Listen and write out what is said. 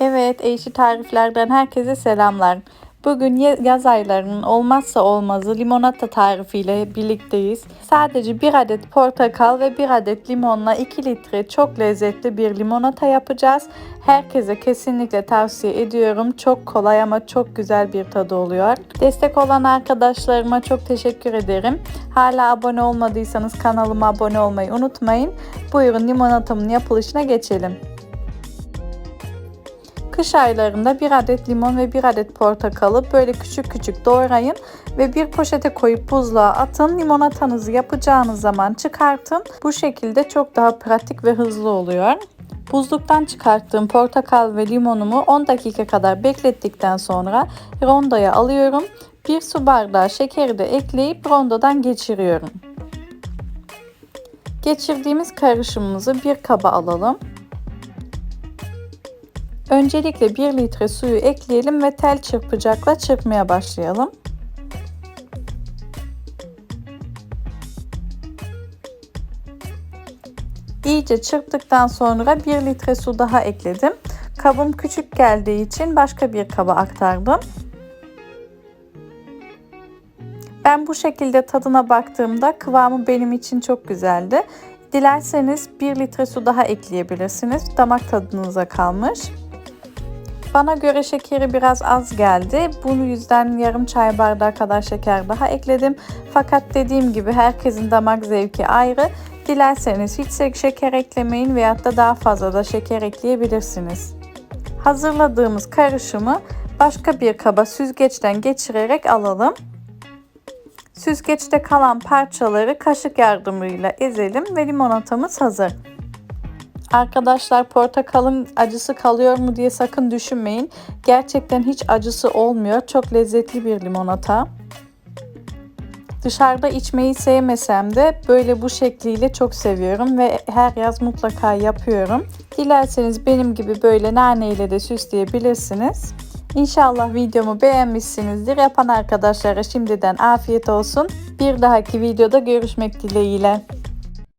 Evet, Eşi Tarifler'den herkese selamlar. Bugün yaz aylarının olmazsa olmazı limonata tarifiyle birlikteyiz. Sadece bir adet portakal ve bir adet limonla 2 litre çok lezzetli bir limonata yapacağız. Herkese kesinlikle tavsiye ediyorum. Çok kolay ama çok güzel bir tadı oluyor. Destek olan arkadaşlarıma çok teşekkür ederim. Hala abone olmadıysanız kanalıma abone olmayı unutmayın. Buyurun limonatamın yapılışına geçelim. Kış aylarında bir adet limon ve bir adet portakalı böyle küçük küçük doğrayın ve bir poşete koyup buzluğa atın. Limonatanızı yapacağınız zaman çıkartın. Bu şekilde çok daha pratik ve hızlı oluyor. Buzluktan çıkarttığım portakal ve limonumu 10 dakika kadar beklettikten sonra rondoya alıyorum. Bir su bardağı şekeri de ekleyip rondodan geçiriyorum. Geçirdiğimiz karışımımızı bir kaba alalım. Öncelikle 1 litre suyu ekleyelim ve tel çırpacakla çırpmaya başlayalım. İyice çırptıktan sonra 1 litre su daha ekledim. Kabım küçük geldiği için başka bir kaba aktardım. Ben bu şekilde tadına baktığımda kıvamı benim için çok güzeldi. Dilerseniz 1 litre su daha ekleyebilirsiniz. Damak tadınıza kalmış. Bana göre şekeri biraz az geldi. Bunun yüzden yarım çay bardağı kadar şeker daha ekledim. Fakat dediğim gibi herkesin damak zevki ayrı. Dilerseniz hiç şeker eklemeyin veyahut da daha fazla da şeker ekleyebilirsiniz. Hazırladığımız karışımı başka bir kaba süzgeçten geçirerek alalım. Süzgeçte kalan parçaları kaşık yardımıyla ezelim ve limonatamız hazır. Arkadaşlar portakalın acısı kalıyor mu diye sakın düşünmeyin. Gerçekten hiç acısı olmuyor. Çok lezzetli bir limonata. Dışarıda içmeyi sevmesem de böyle bu şekliyle çok seviyorum ve her yaz mutlaka yapıyorum. Dilerseniz benim gibi böyle nane ile de süsleyebilirsiniz. İnşallah videomu beğenmişsinizdir. Yapan arkadaşlara şimdiden afiyet olsun. Bir dahaki videoda görüşmek dileğiyle.